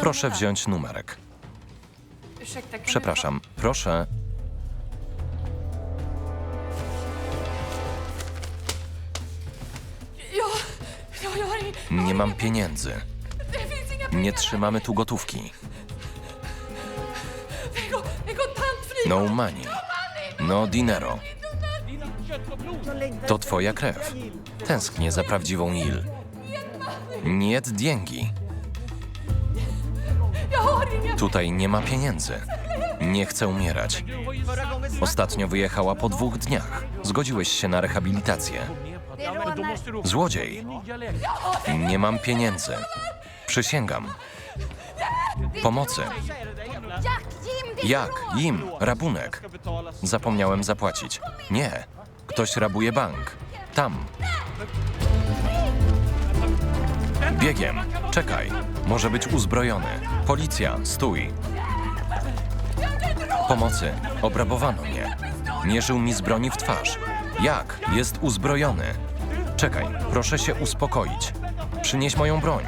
Proszę wziąć numerek. Du Przepraszam, proszę. ta- Ja, ja, jag har ing- Nie mam pieniędzy. Nie trzymamy tu gotówki. Är kontantfri. No money. No dinero. To twoja krew. Tęsknię za prawdziwą Il. Niet diengi. Tutaj nie ma pieniędzy. Nie chcę umierać. Ostatnio wyjechała po dwóch dniach. Zgodziłeś się na rehabilitację. Złodziej. Nie mam pieniędzy. Przysięgam. Pomocy. Jak? Im. Rabunek. Zapomniałem zapłacić. Nie. Ktoś rabuje bank. Tam. Biegiem. Czekaj. Może być uzbrojony. Policja, stój. Pomocy. Obrabowano mnie. Mierzył mi z broni w twarz. Jak? Jest uzbrojony. Czekaj, proszę się uspokoić. Przynieś moją broń.